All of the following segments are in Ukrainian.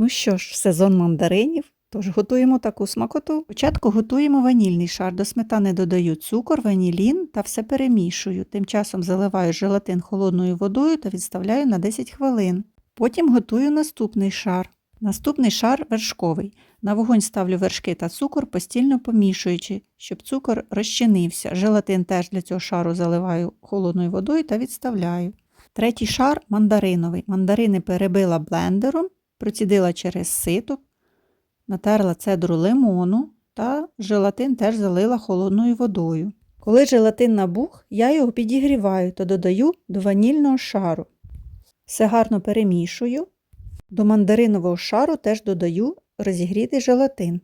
Ну що ж, сезон мандаринів, тож готуємо таку смакоту. Спочатку готуємо ванільний шар. До сметани додаю цукор, ванілін та все перемішую. Тим часом заливаю желатин холодною водою та відставляю на 10 хвилин. Потім готую наступний шар. Наступний шар вершковий. На вогонь ставлю вершки та цукор, постійно помішуючи, щоб цукор розчинився. Желатин теж для цього шару заливаю холодною водою та відставляю. Третій шар мандариновий. Мандарини перебила блендером, процідила через сито, натерла цедру лимону та желатин теж залила холодною водою. Коли желатин набух, я його підігріваю та додаю до ванільного шару. Все гарно перемішую. До мандаринового шару теж додаю розігрітий желатин.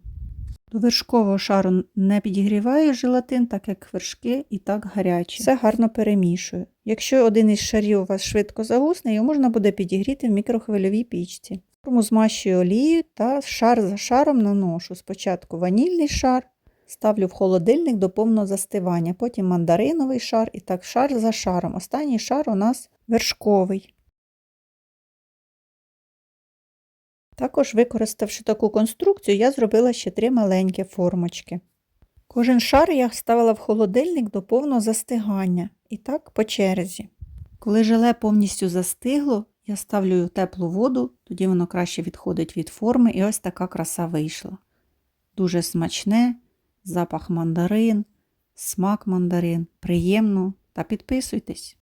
До вершкового шару не підігріваю желатин, так як вершки і так гарячі. Все гарно перемішую. Якщо один із шарів у вас швидко загусне, його можна буде підігріти в мікрохвильовій пічці. Форму змащую олією та шар за шаром наношу. Спочатку ванільний шар, ставлю в холодильник до повного застивання, потім мандариновий шар і так шар за шаром. Останній шар у нас вершковий. Також, використавши таку конструкцію, я зробила ще три маленькі формочки. Кожен шар я ставила в холодильник до повного застигання. І так по черзі. Коли желе повністю застигло, я ставлю теплу воду, тоді воно краще відходить від форми, і ось така краса вийшла. Дуже смачне, запах мандарин, смак мандарин, приємно та підписуйтесь.